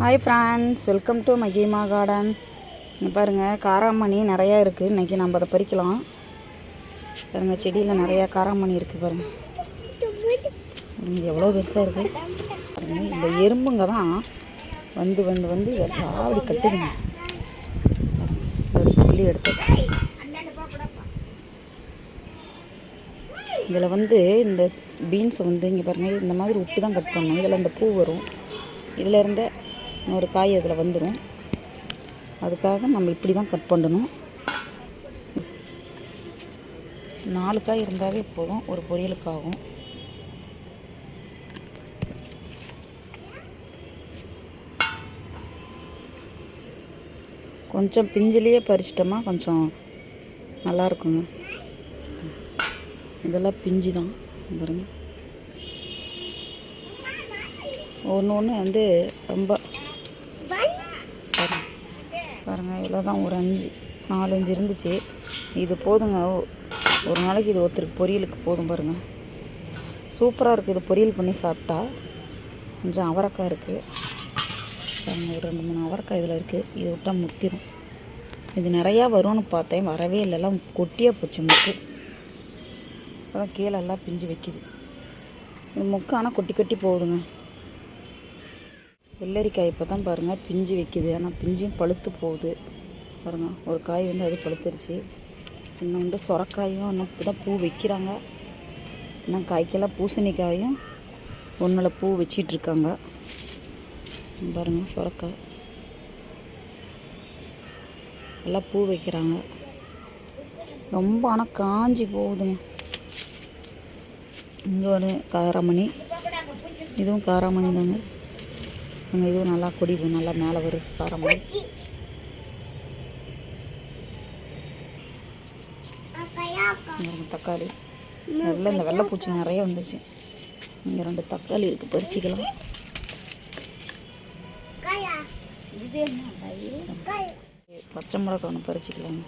Hi friends welcome to மகிமா garden இங்கே பாருங்கள் காராமணி நிறையா இருக்குது இன்றைக்கி நம்ம அதை பறிக்கலாம். பாருங்கள் செடியில் நிறையா காராமணி இருக்குது பாருங்கள் எவ்வளோ பெருசாக இருக்குது பாருங்கள் இந்த எறும்புங்க தான் வந்து வந்து வந்து ராவடி கட்டுதுங்க. ஒரு புள்ளி எடுத்து இதில் வந்து இந்த பீன்ஸை வந்து இங்கே பாருங்கள் இந்த மாதிரி விட்டு தான் கட் பண்ணணும் இதில் இந்த பூ வரும். இதில் இருந்த ஒரு காய் அதில் வந்துடும். அதுக்காக நம்ம இப்படி தான் கட் பண்ணணும். நாலு காய் இருந்தாவே போதும். ஒரு பொரியலுக்கு ஆகும். கொஞ்சம் பிஞ்சிலேயே பறிச்சிட்டோமா கொஞ்சம் நல்லாயிருக்குங்க. இதெல்லாம் பிஞ்சு தான். பாருங்க. ஒன்று ஒன்று வந்து ரொம்ப பாருங்கள் இவ்வளோ தான் ஒரு அஞ்சு நாலஞ்சு இருந்துச்சு. இது போதுங்க ஒரு நாளைக்கு இது ஒருத்தருக்கு பொரியலுக்கு போதும் பாருங்கள் சூப்பராக இருக்குது இது பொரியல் பண்ணி சாப்பிட்டா. கொஞ்சம் அவரைக்காய் இருக்குது பாருங்க ஒரு ரெண்டு மூணு அவரைக்காய் இதில் இருக்குது இது விட்டால் முத்திரும். இது நிறையா வரும்னு பார்த்தேன் வரவே இல்லைலாம் கொட்டியாக போச்சு முக்கு. அதான் கீழே எல்லாம் பிஞ்சு வைக்குது. இது முக்கு ஆனால் கொட்டி கொட்டி போகுதுங்க. வெள்ளரிக்காய் இப்போ தான் பாருங்கள் பிஞ்சு வைக்கிது. ஆனால் பிஞ்சும் பழுத்து போகுது. பாருங்கள் ஒரு காய் வந்து அது பழுத்துருச்சு. இன்னும் வந்து சொரக்காயும் இன்னும் இப்போ தான் பூ வைக்கிறாங்க. இன்னும் காய்க்கெல்லாம் பூசணிக்காயும் ஒன்றில் பூ வச்சிட்ருக்காங்க. பாருங்கள் சொரக்காய். எல்லாம் பூ வைக்கிறாங்க. ரொம்ப ஆனால் காஞ்சி போகுதுங்க. இங்கே ஒரு காராமணி. இதுவும் காராமணி தாங்க. அங்கே இதுவும் நல்லா கொடி நல்லா மேலே வருது காராமணி தக்காளி. நல்லா இந்த வெள்ளைப்பூச்சி நிறைய வந்துச்சு. இங்கே ரெண்டு தக்காளி இருக்குது பறிச்சிக்கலாம். பச்சை மிளகா ஒன்று பறிச்சிக்கலாங்க.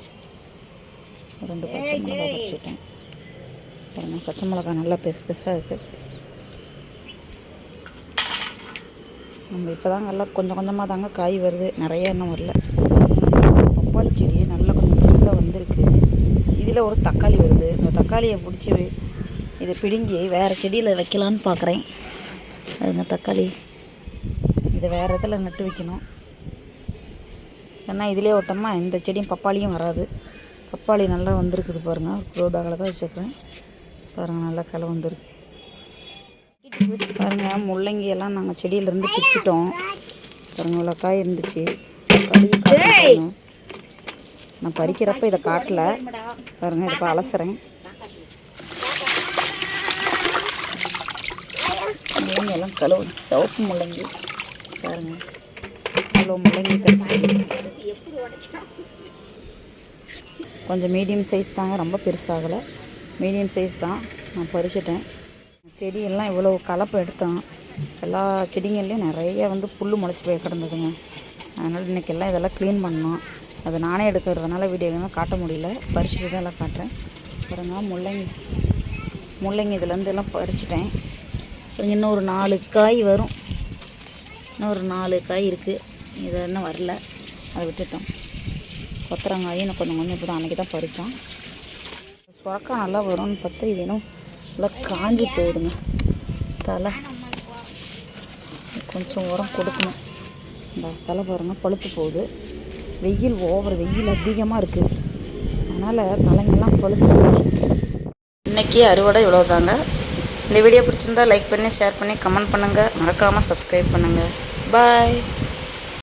ரெண்டு பச்சை மிளகா பறிச்சுட்டேன். பச்சை மிளகா நல்லா பெருசு பெருசாக இருக்குது நம்ம இப்போ தாங்க எல்லாம் கொஞ்சம் கொஞ்சமாக தாங்க காய் வருது. நிறைய இன்னும் வரல. பப்பாளி செடி நல்லா கொஞ்சம் பெருசாக வந்திருக்கு. இதில் ஒரு தக்காளி வருது. இந்த தக்காளியை பிடிச்சி இதை பிடுங்கி வேறு செடியில் வைக்கலான்னு பார்க்குறேன் அதுங்க தக்காளி? இதை வேறு இதில் நட்டு வைக்கணும். ஏன்னா இதிலே ஓட்டோமா இந்த செடியும் பப்பாளியும் வராது. பப்பாளி நல்லா வந்திருக்குது பாருங்கள் க்ரோ பேக்கில் தான் வச்சுருக்கிறேன். பாருங்கள் நல்லா கிளை வந்திருக்கு. பாருங்கள் முள்ளங்கி எல்லாம் நாங்கள் செடியிலேருந்து பிச்சுட்டோம். பாருங்கள் இவ்வளோ காய் இருந்துச்சு பாருங்க. நான் பறிக்கிறப்ப இதை காட்டல. பாருங்கள் இதை இப்போ அலசுறேன். முள்ளங்கி எல்லாம் கழுவு சிவப்பு முள்ளங்கி. பாருங்கள் இவ்வளோ முள்ளங்கி கிடச்சிருக்கு கொஞ்சம் மீடியம் சைஸ் தாங்க. ரொம்ப பெருசாகலை. மீடியம் சைஸ் தான். நான் பறிச்சிட்டேன். செடியெல்லாம் இவ்வளோ கலப்பு எடுத்தோம். எல்லா செடிங்கள்லேயும் நிறைய வந்து புல் முளைச்சி போய் கிடந்ததுங்க. அதனால் இன்றைக்கி எல்லாம் இதெல்லாம் க்ளீன் பண்ணோம். அது நானே எடுக்கிறதுனால வீடியோ எதுவும் காட்ட முடியல. பறிச்சுட்டு தான் எல்லாம் காட்டுறேன். பாருங்க முள்ளங்கி முள்ளங்கி இதுலேருந்து எல்லாம் பறிச்சிட்டேன். கொஞ்சம் இன்னும் ஒரு நாலு காய் வரும். இன்னும் ஒரு நாலு காய் இருக்குது இது இன்னும் வரல. அதை விட்டுட்டோம். கொத்தரங்காயும் இன்னும் கொஞ்சம் கொஞ்சம் இப்போ தான் அன்றைக்கி தான் பறித்தோம் சுரக்கா நல்லா வரும்னு பார்த்தா இது இன்னும் நல்லா காஞ்சி போயிடுங்க. தலை. கொஞ்சம் உரம் கொடுக்கணும். இந்த தலை பாருங்க பழுத்து போகுது. வெயில் ஓவர் வெயில் அதிகமாக இருக்குது அதனால் தலைங்கெல்லாம் பழுத்து இன்றைக்கி அறுவடை இவ்வளோதாங்க இந்த வீடியோ பிடிச்சிருந்தா லைக் பண்ணி ஷேர் பண்ணி கமெண்ட் பண்ணுங்கள் மறக்காமல் சப்ஸ்கிரைப் பண்ணுங்கள் பாய்